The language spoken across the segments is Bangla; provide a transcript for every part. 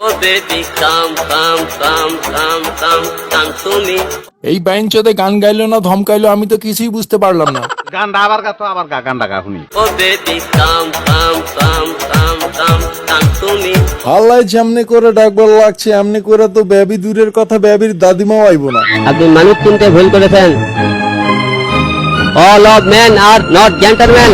Oh baby, come, come, come, come, come, come to me. এই বাইঞ্চতে গান গাইলো না ধমকাইলো আমি তো কিছুই বুঝতে পারলাম না। গানটা আবার গা তো আবার গা গানটা গা শুনি। Oh baby, come, come, come, come, come, come to আল্লাহ যেমনি করে ডাকবার লাগছে এমনি করে তো বেবি দূরের কথা বেবির দাদিমাও আইব না। আপনি মানুষ চিনতে ভুল করেছেন। All of man are not gentleman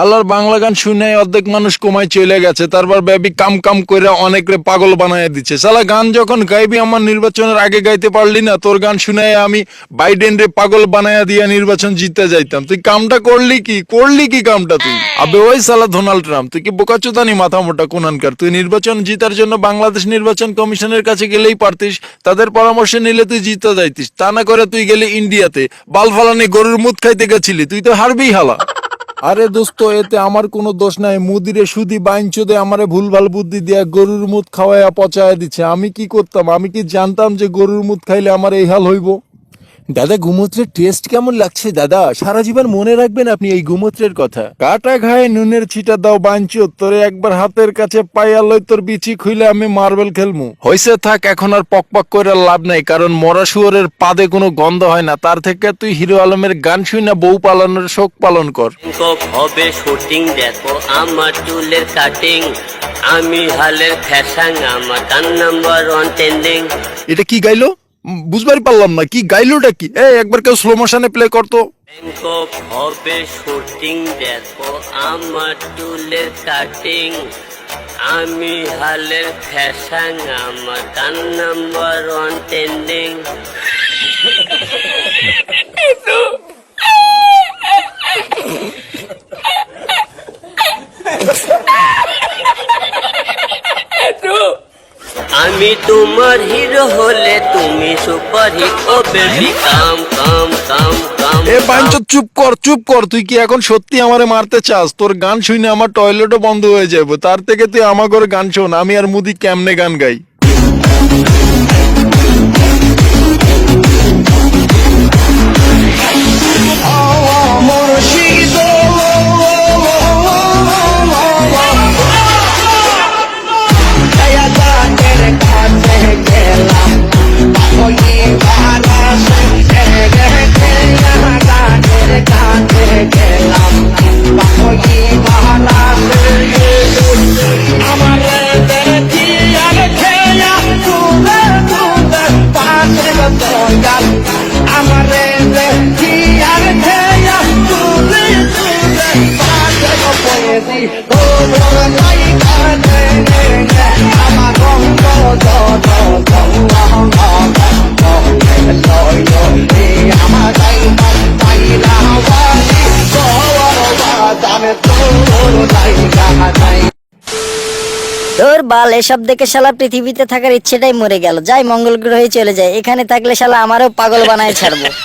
আল্লাহর বাংলা গান শুনে অর্ধেক মানুষ কমায় চলে গেছে, তারপর বেবি কাম কাম করে অনেকরে পাগল বানায় দিচ্ছে। সালা গান যখন গাইবি আমার নির্বাচনের আগে গাইতে পারলি না, তোর গান শুনে আমি বাইডেন রে পাগল বানায়া দিয়া নির্বাচন জিতে যাইতাম। তুই কামটা করলি কি? করলি কি কামটা তুই? আবে ওই সালা ডোনাল্ড ট্রাম্প, তুই কি বোকাচোদানি মাথা মোটা কোনানকার তুই নির্বাচন জিতার জন্য বাংলাদেশ নির্বাচন কমিশনের কাছে গেলেই পারতিস, তাদের পরামর্শ নিলে তুই জিতে যাইতিস, তা না করে তুই গেলি ইন্ডিয়াতে বাল ফালানি গরুর মুদ খাইতে গেছিলি, তুই তো হারবি হালা। আরে দোস্ত, এতে আমার কোনো দোষ নাই। মুদিরে সুদি বাইঞ্চোদে আমারে ভুলভাল বুদ্ধি দিয়া গরুর মুদ খাওয়াইয়া পচায়া দিচ্ছে। আমি কি করতাম? আমি কি জানতাম যে গরুর মুদ খাইলে আমার এই হাল হইব? দাদা গুমূত্রের টেস্ট কেমন লাগছে দাদা? সারা জীবন মনে রাখবেন আপনি এই গুমূত্রের কথা। কাটা ঘায়ে নুনের ছিটা দাও বাঞ্চো তোরে একবার হাতের কাছে পাইয়া লই তোর বিচি খুইলে আমি মার্বেল খেলমু। হইছে থাক এখন আর পকপক পক করে লাভ নাই কারণ মরা শুয়োরের পাদে কোনো গন্ধ হয় না। তার থেকে তুই হিরো আলমের গান শুই না বউ পালনের শোক পালন কর। হবে শুটিং দেখো আমার চুলের কাটিং আমি হালের ফ্যাশন আমার গান নাম্বার ওয়ান ট্রেন্ডিং এটা কি গাইলো? বুঝবারই পারলাম না কি গাইলোটা কি? এই একবার কেউ স্লো মোশনে প্লে করতো। ব্যাংকক হবে শুটিং দেখো আমার চুলের কাটিং আমি হালের ফ্যাশন আমার গান নাম্বার ওয়ান ট্রেন্ডিং আমি তোমার হিরো হলে তুমি super hit oh baby come come come come a punch চুপ কর চুপ কর। তুই কি এখন সত্যি আমারে মারতে চাস? তোর গান শুনে আমার টয়লেটও বন্ধ হয়ে যাবে তার থেকে তুই আমার ঘরে গান শোন। আমি আর মুদি কেমনে গান গাই? তোর বাল, এসব দেখে শালা পৃথিবীতে থাকার ইচ্ছেটাই মরে গেল। যাই, মঙ্গল গ্রহে চলে যায় এখানে থাকলে শালা আমারও পাগল বানায় ছাড়বো।